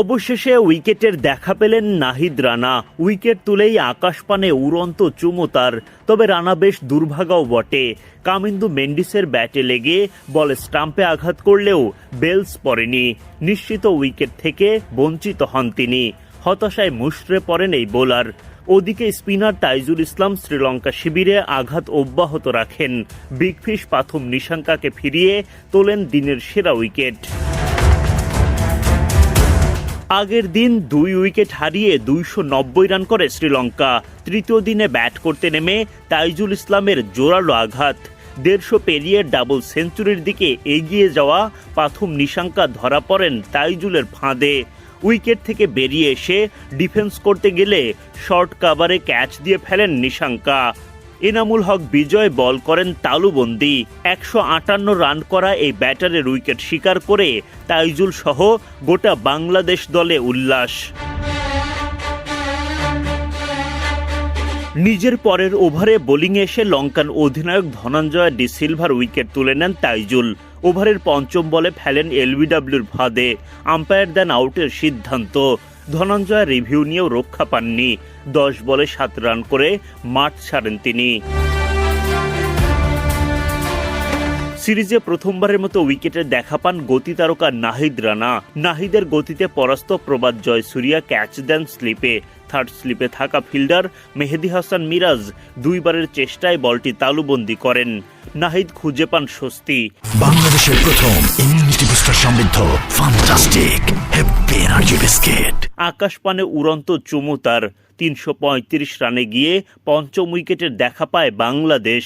অবশেষে উইকেটের দেখা পেলেন নাহিদ রানা। উইকেট তুলেই আকাশপানে উড়ন্ত চুমো তার। তবে রানা বেশ দুর্ভাগাও বটে। কামিন্দু মেন্ডিসের ব্যাটে লেগে বলে স্টাম্পে আঘাত করলেও বেলস পড়েনি। নিশ্চিত উইকেট থেকে বঞ্চিত হন তিনি। হতাশায় মুশড়ে পড়েন এই বোলার। ওদিকে স্পিনার তাইজুল ইসলাম শ্রীলঙ্কা শিবিরে আঘাত অব্যাহত রাখেন। বিগ ফিশ পাথম নিশাঙ্কাকে ফিরিয়ে তোলেন দিনের সেরা উইকেট। আগের দিন দুই উইকেট হারিয়ে দুইশো নব্বই রান করে শ্রীলঙ্কা। তৃতীয় দিনে ব্যাট করতে নেমে তাইজুল ইসলামের জোরালো আঘাত। দেড়শো পেরিয়ে ডাবল সেঞ্চুরির দিকে এগিয়ে যাওয়া পাথুম নিশাঙ্কা ধরা পড়েন তাইজুলের ফাঁদে। উইকেট থেকে বেরিয়ে এসে ডিফেন্স করতে গেলে শর্ট কাভারে ক্যাচ দিয়ে ফেলেন নিশাঙ্কা। এনামুল হক বিজয় বল করেন তালুবন্দি। একশো আটান্ন রান করা এই ব্যাটারের উইকেট শিকার করে তাইজুল সহ গোটা বাংলাদেশ দলে উল্লাস। নিজের পরের ওভারে বোলিংয়ে এসে লঙ্কান অধিনায়ক ধনঞ্জয় ডি সিলভার উইকেট তুলে নেন তাইজুল। ওভারের পঞ্চম বলে ফেলেন এলবিডব্লিউর ফাঁদে। আম্পায়ার দেন আউটের সিদ্ধান্ত। ধনঞ্জয় রিভিউ নিয়েও রক্ষা পাননি। দশ বলে সাত রান করে মাঠ ছাড়েন তিনি। সিরিজে প্রথমবারের মতো উইকেটের দেখা পান গতি তারকা নাহিদ রানা। নাহিদের গতিতে পরাস্ত প্রবাদ জয় সুরিয়া ক্যাচ দেন স্লিপে। থার্ড স্লিপে থাকা ফিল্ডার মেহেদি হাসান মিরাজ দুইবারের চেষ্টায় বলটি তালুবন্দি করেন। নাহিদ খুঁজে পান স্বস্তি। বাংলাদেশের প্রথম বুস্টার সমৃদ্ধ ফান্টাস্টিক হ্যাপি এনার্জি বিস্কিট আকাশপানে উড়ন্ত চুমু তার তিনশো পঁয়ত্রিশ রানে গিয়ে পঞ্চম উইকেটের দেখা পায় বাংলাদেশ।